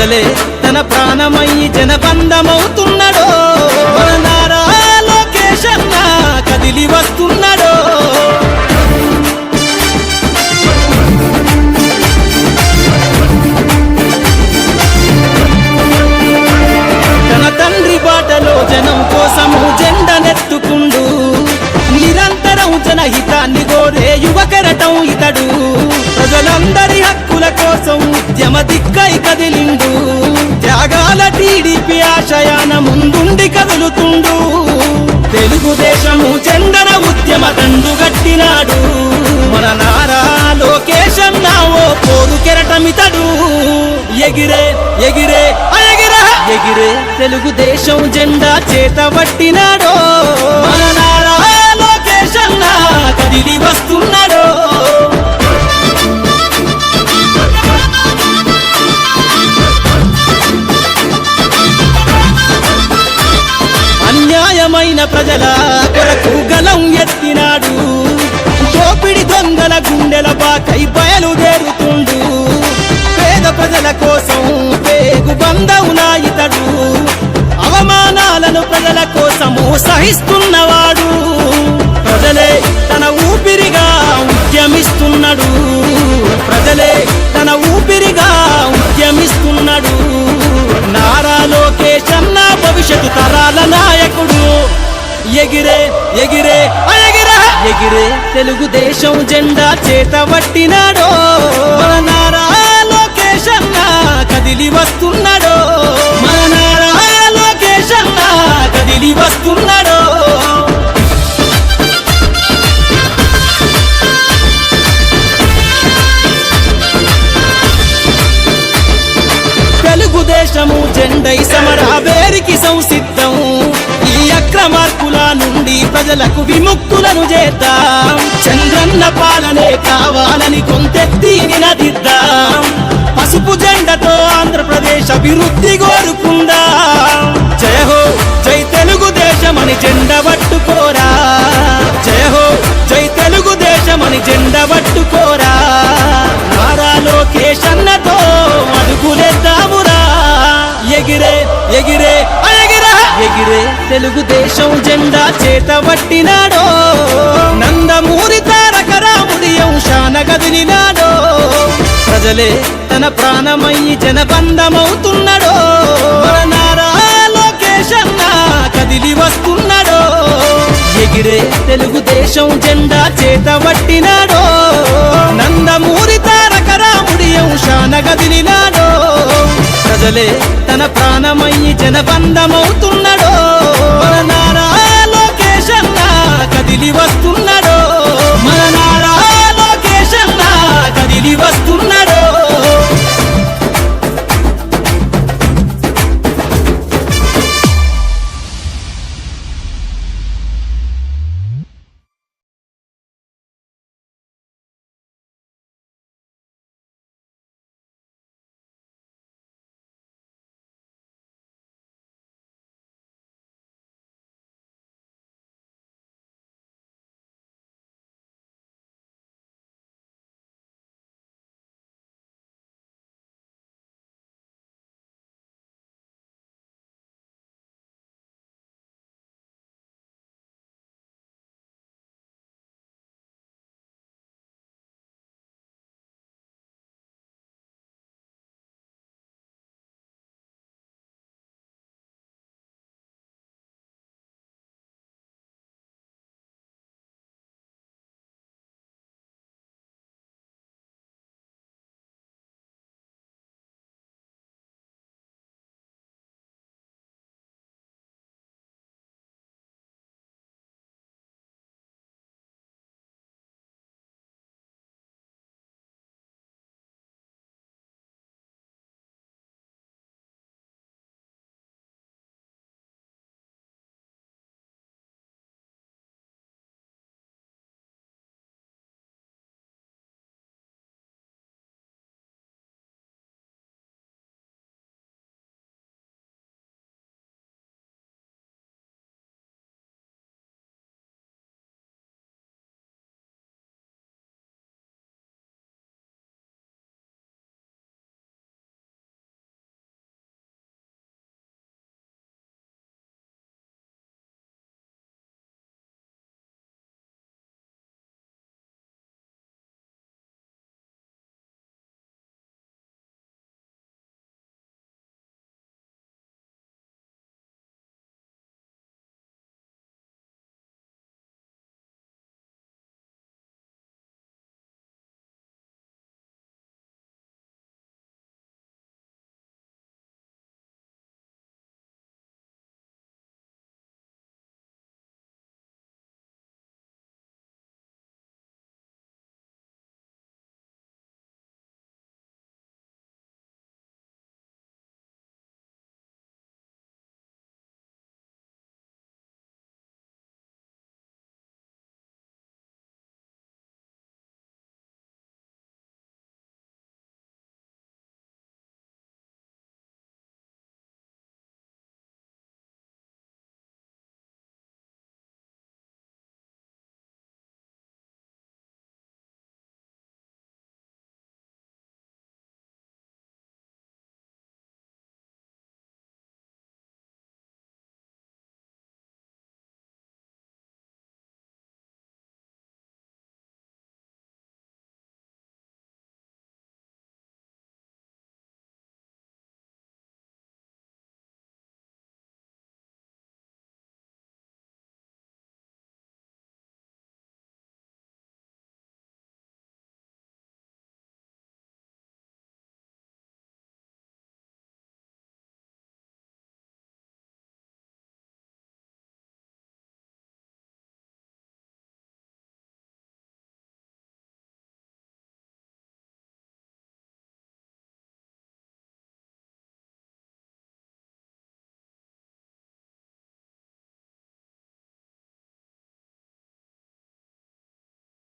ప్రజలే తన ప్రాణమయ్యి జనబంధమవుతున్నాడో. మన కోసం ఉద్యమ దిక్కై కదిలిండు. త్యాగాల టీడీపీ ఆశయాన ముందుండి కదులుతుండు. తెలుగుదేశము చందన ఉద్యమ దండు గట్టినాడు. మన నారా లోకేశం నావో ఓ పోరు కెరటమితడు. ఎగిరే ఎగిరే ఎగిరే ఎగిరే తెలుగుదేశం జెండా చేతబట్టినాడో మన కొరకు గలం ఎత్తినాడు. దోపిడి దొంగల గుండెల బాకై బయలుదేరుతుండు పేద ప్రజల కోసం పేగు బంధవునా ఇతడు. అవమానాలను ప్రజల కోసము సహిస్తున్నవాడు ఎగిరే ఎగిరే ఆ ఎగిరే తెలుగుదేశం జెండా చేతబట్టినాడో మన నారా లోకేష్ కదిలి వస్తున్నాడో. మన నారా లోకేష్ కదిలి వస్తున్నాడో. ప్రజలకు విముక్తులను చేద్దాం. చంద్రన్న పాలనే కావాలని కొంతెత్తి నినదిద్దాం. పసుపు జెండతో ఆంధ్రప్రదేశ్ అభివృద్ధి కోరుకుందాం. జయ హో జై తెలుగుదేశమని జెండ పట్టుకోరా. తెలుగుదేశం జెండా చేతబట్టినాడో నందమూరి తారక రాముడి అంశాన గదిలినాడో ప్రజలే తన ప్రాణమయ్యి జనబంధమవుతున్నాడో. నారా లోకేష్ కదిలి వస్తున్నాడో. ఎగిరే తెలుగుదేశం జెండా చేతబట్టినాడో నందమూరి తారక రాముడి అంశాన గదిలినాడో ప్రజలే తన ప్రాణమయ్యి జనబంధమవుతున్నాడో. నారా కదిలి వస్తు